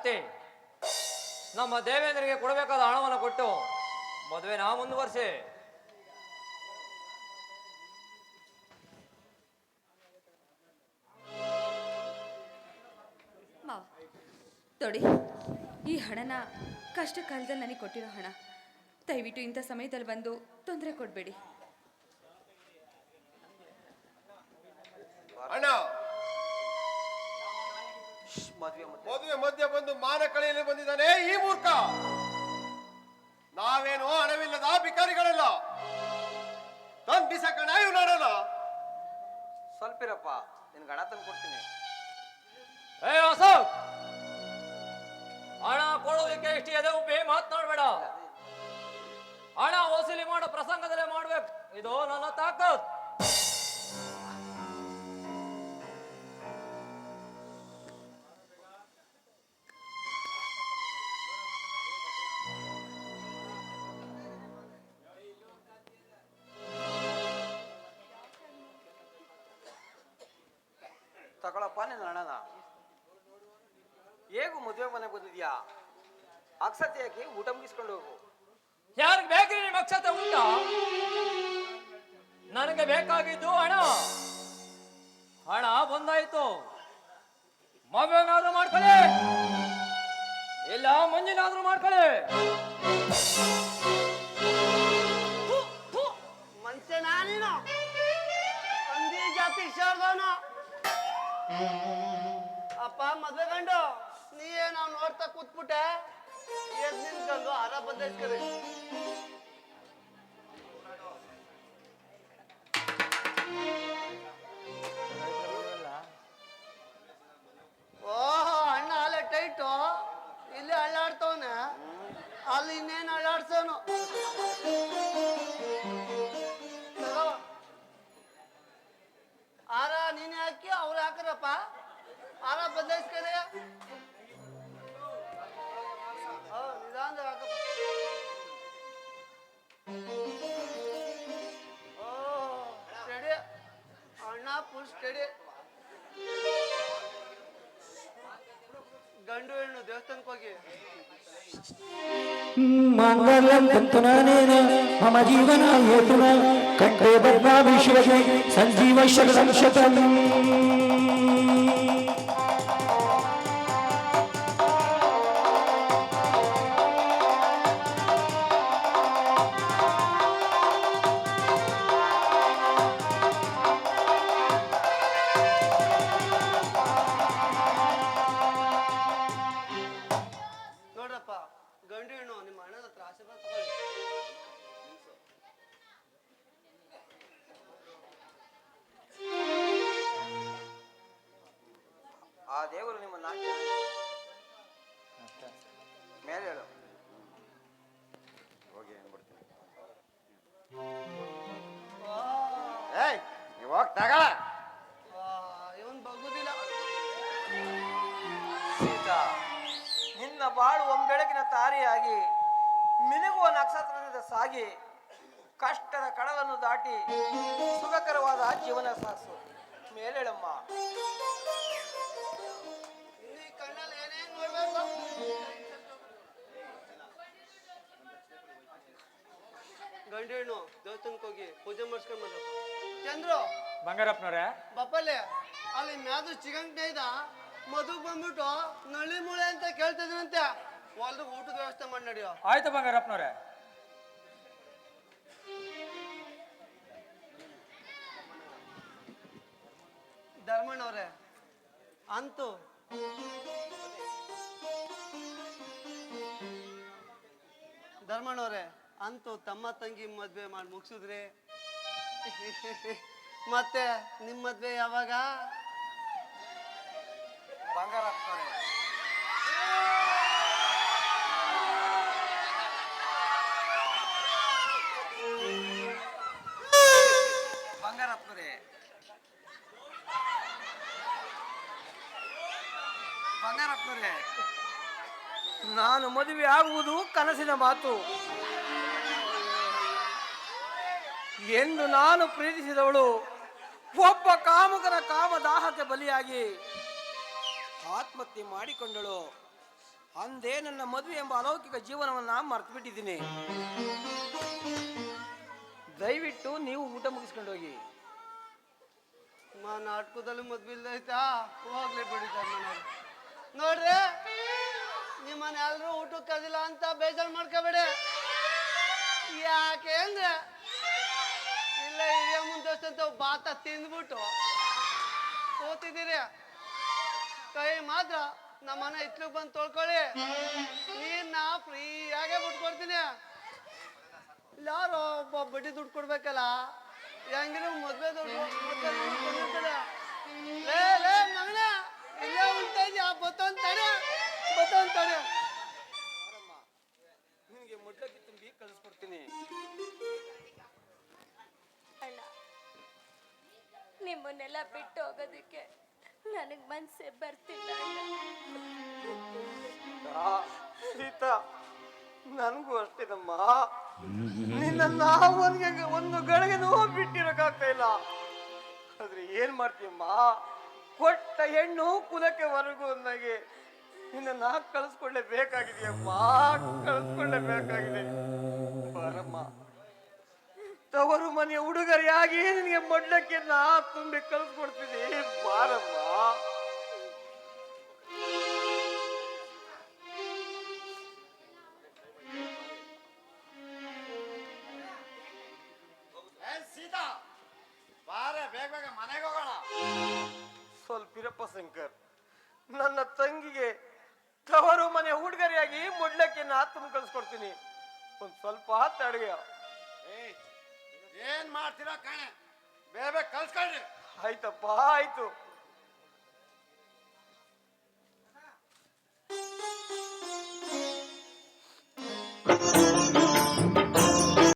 ಆರ್ತಿ ನಮ್ಮ ದೇವೇಂದ್ರಿಗೆ ಕೊಡಬೇಕಾದ ಹಣವನ್ನು ಕೊಟ್ಟು ಮದುವೆ ನಾ ಮುಂದುವರಿಸಿ. ತೊಡಿ. ನೋಡಿ ಈ ಹಣನ ಕಷ್ಟ ಕಾಲದಲ್ಲಿ ನನಗೆ ಕೊಟ್ಟಿರೋ ಹಣ. ದಯವಿಟ್ಟು ಇಂಥ ಸಮಯದಲ್ಲಿ ಬಂದು ತೊಂದರೆ ಕೊಡಬೇಡಿ. ಅಣ್ಣ ಮದ್ವೆ ಮಧ್ಯೆ ಬಂದು ಮಾನ ಕಳೆಯಲು ಬಂದಿದ್ದಾನೆ ಈ ಮೂರ್ಖ. ನಾವೇನು ಹಣವಿಲ್ಲದ ಭಿಕಾರಿಗಳಲ್ಲ ತಂದ್ ಬಿಸಕಣ ಇವ್ ನೋಡಲ್ಲ. ಸ್ವಲ್ಪ ಇರಪ್ಪ ನಿನ್ಗೆ ಹಣ ತಂದು ಕೊಡ್ತೀನಿ. ಏ ಅಶೋಕ್ ಹಣ ಕೊಡೋದಕ್ಕೆ ಇಷ್ಟು ಎದೆ ಉಬ್ಬಿ ಮಾತನಾಡ್ಬೇಡ. ಹಣ ವಸೂಲಿ ಮಾಡೋ ಪ್ರಸಂಗದಲ್ಲೇ ಮಾಡ್ಬೇಕು. ಇದು ನನ್ನ ತಾಕತ್. ತಗೊಳಪ್ಪ ನಿನ್ನ ಹಣನ. ಹೇಗೂ ಮದುವೆ ಮನೆ ಬಂದಿದ್ಯಾ? ಅಕ್ಷತೆ ಹಾಕಿ ಊಟ ಮುಗಿಸ್ಕೊಂಡು ಹೋಗು. ಯಾರಿಗೆ ಬೇಕ್ರಿ ನಿಮ್ಮ ಅಕ್ಷತೆ ಊಟ ನನಗೆ ಬೇಕಾಗಿದ್ದು ಹಣ. ಹಣ ಬಂದಾಯ್ತು. ಮಗನಾದ್ರೂ ಮಾಡ್ಕೊಳ್ಳಿ. ಇಲ್ಲ, ಮಂಜಿನಾದ್ರೂ ಮಾಡ್ಕೊಳ್ಳಿ. ಅಪ್ಪ ಮದ್ವೆ ಗಂಡು ನೀ ನಾವು ನೋಡ್ತಾ ಕೂತ್ಬಿಟ್ಟೆ. ಎದ್ ನಿಂತ್ಕೊಂಡು ಆರ ಬದಲಿಸ್ಕರಿ ಹಾಕ್ರಪ್ಪ ಆರ ಬದಲಾಯಿಸ್ ಕಡೆ ನಿಧಾನದಾಗ ಓ ಫುಲ್ ಗಂಡು ಹೆಣ್ಣು ದೇವಸ್ಥಾನಕ್ಕೆ ಹೋಗಿ. ಮಂಗಲ ಬಂತುನೇನ ಮಮ ಜೀವನ ಹೇತುನ ಕಂಠೆ ಬದ್ನಾಭಿಷೇಕೆ ಸಂಜೀವ ಶರಣಂ ಶತಂ. ಹೋಗಿ ತಗಳ ಇವನ್ ಬಗ್ಗುದಿಲ್ಲ. ಸೀತಾ ನಿನ್ನ ಬಾಳು ಒಂಬೆಳಗಿನ ತಾರಿಯಾಗಿ ಮಿನುಗುವ ನಕ್ಷತ್ರದಿಂದ ಸಾಗಿ ಕಷ್ಟದ ಕಡಲನ್ನು ದಾಟಿ ಸುಖಕರವಾದ ಜೀವನ ಸಾಸು ಮೇಲೇಳಮ್ಮ. ಗಂಡು ಹೆಣ್ಣು ದೇವಸ್ಥಾನಕ್ಕೆ ಹೋಗಿ ಪೂಜೆ ಮಾಡಿಸ್ಕೊಂಡ್ ಬಂದ್ರಪ್ಪ. ಚಂದ್ರು. ಬಂಗಾರಪ್ಪನವ್ರೆ? ಬಪ್ಪಲ್ಲಿ ಅಲ್ಲಿ ಮ್ಯಾದು ಚಿಗಂಗ್ನೆ ಇದ ಮಧು ಬಂದ್ಬಿಟ್ಟು ನಳ್ಳಿ ಮುಳೆ ಅಂತ ಕೇಳ್ತಿದ್ರಂತೆ. ಹೊಲ್ದಾಗ ಊಟದ ವ್ಯವಸ್ಥೆ ಮಾಡಿ ನಡೆಯೋ. ಆಯ್ತು ಬಂಗಾರಪ್ಪನವ್ರೆ. ಧರ್ಮಣ್ಣವ್ರೆ ಅಂತೂ. ಧರ್ಮಣ್ಣವ್ರೆ ಅಂತೂ ತಮ್ಮ ತಂಗಿ ಮದ್ವೆ ಮಾಡಿ ಮುಗಿಸಿದ್ರಿ. ಮತ್ತೆ ನಿಮ್ ಮದ್ವೆ ಯಾವಾಗ? ಬಂಗಾರ ಬಂಗಾರ ಹಾಕ್ತಾರೆ. ಬಂಗಾರ ಹಾಕ್ತಾರೆ. ನಾನು ಮದುವೆ ಆಗುವುದು ಕನಸಿನ ಮಾತು. ಎಂದು ನಾನು ಪ್ರೀತಿಸಿದವಳು, ಒಬ್ಬ ಕಾಮುಕನ ಕಾಮದಾಹಕ್ಕೆ ಬಲಿಯಾಗಿ ಆತ್ಮಹತ್ಯೆ ಮಾಡಿಕೊಂಡಳು. ಅಂದೇ ನನ್ನ ಮದುವೆ ಎಂಬ ಅಲೌಕಿಕ ಜೀವನವನ್ನ ಮರ್ತು ಬಿಟ್ಟಿದ್ದೀನಿ ದಯವಿಟ್ಟು ನೀವು ಊಟ ಮುಗಿಸ್ಕೊಂಡು ಹೋಗಿ. ಮಾ ನಾಟಕದಲ್ಲಿ ಮದ್ವೆ ಇಲ್ಲ ಆಯ್ತಾ? ಹೋಗ್ಲಿ ಬಿಡಿ ನೋಡ್ರಿ ನಿಮ್ಮನ್ನ ಎಲ್ಲರೂ ಊಟಕ್ಕೆ ಕದಿಲ್ಲ ಅಂತ ಬೇಜಾರು ಮಾಡ್ಕೋಬೇಡಿ. ಯಾಕೆ ಅಂದ್ರೆ ಇಲ್ಲ ಹಿರಿಯ ಮುಂದಷ್ಟಂತ ಬಾತ ತಿಂದ್ಬಿಟ್ಟು ಕೂತಿದ್ದೀರಿ ಕೈ ಮಾತ್ರ ನಮ್ಮನೆ ಇತ್ಲಿಗೆ ಬಂದು ತೊಳ್ಕೊಳ್ಳಿ. ನಾ ಫ್ರೀಯಾಗೆ ಬಿಟ್ಕೊಡ್ತೀನಿ. ಯಾರೋ ಒಬ್ಬ ಬಡ್ಡಿ ದುಡ್ಡು ಕೊಡ್ಬೇಕಲ್ಲ? ಹೆಂಗಿನ ಮದ್ವೆ ದುಡ್ಡು ಮದ್ವೆ ನಿಮ್ಮನ್ನೆಲ್ಲ ಬಿಟ್ಟು ಹೋಗೋದಕ್ಕೆ ನನಗೆ ಮನಸ್ಸೇ ಬರ್ತಿಲ್ಲ ಸೀತಾ ನನಗೂ ಅಷ್ಟೇನಮ್ಮ ನಿನ್ನ ನಾವು ಒಂದು ಗಳಿಗೆ ನೋವು ಬಿಟ್ಟಿರೋಕ್ಕಾಗ್ತಾ ಇಲ್ಲ. ಆದ್ರೆ ಏನ್ ಮಾಡ್ತೀಯಮ್ಮ? ಕೊಟ್ಟ ಹೆಣ್ಣು ಕುಲಕ್ಕೆ ಹೊರಗು ನನಗೆ ನಿನ್ನ ಕಳಿಸ್ಕೊಳ್ಳೇಬೇಕಾಗಿದೆಯಮ್ಮ. ಕಳಿಸ್ಕೊಳ್ಳೇಬೇಕಾಗಿದೆ. ಬಾರಮ್ಮ ತವರು ಮನೆಯ ಹುಡುಗರಿಯಾಗಿ ನಿನಗೆ ಮಡ್ಲಕ್ಕೆ ನಾ ತುಂಬಿ ಕಳಿಸ್ಕೊಡ್ತೀನಿ. ಬಾರಮ್ಮ ಸೀತಾ ಬಾರೆ ಬೇಗ ಬೇಗ ಮನೆಗೆ ಹೋಗೋಣ. ಸ್ವಲ್ಪ ಇರಪ್ಪ ಶಂಕರ್ ನನ್ನ ತಂಗಿಗೆ ತವರು ಮನೆ ಹುಡುಗರಿಯಾಗಿ ಮುಡ್ಲಕ್ಕೆ ನಾ ತುಂಬ ಕಳ್ಸ್ಕೊಡ್ತೀನಿ. ಒಂದ್ ಸ್ವಲ್ಪ ಹತ್ತು ಏಯ್ ಏನ್ ಮಾಡ್ತೀರಾ ಕಾಣೆ? ಬೇಗ ಬೇಗ ಕಳ್ಸ್ಕೊಳ್ರಿ ಆಯ್ತಪ್ಪ ಆಯ್ತು.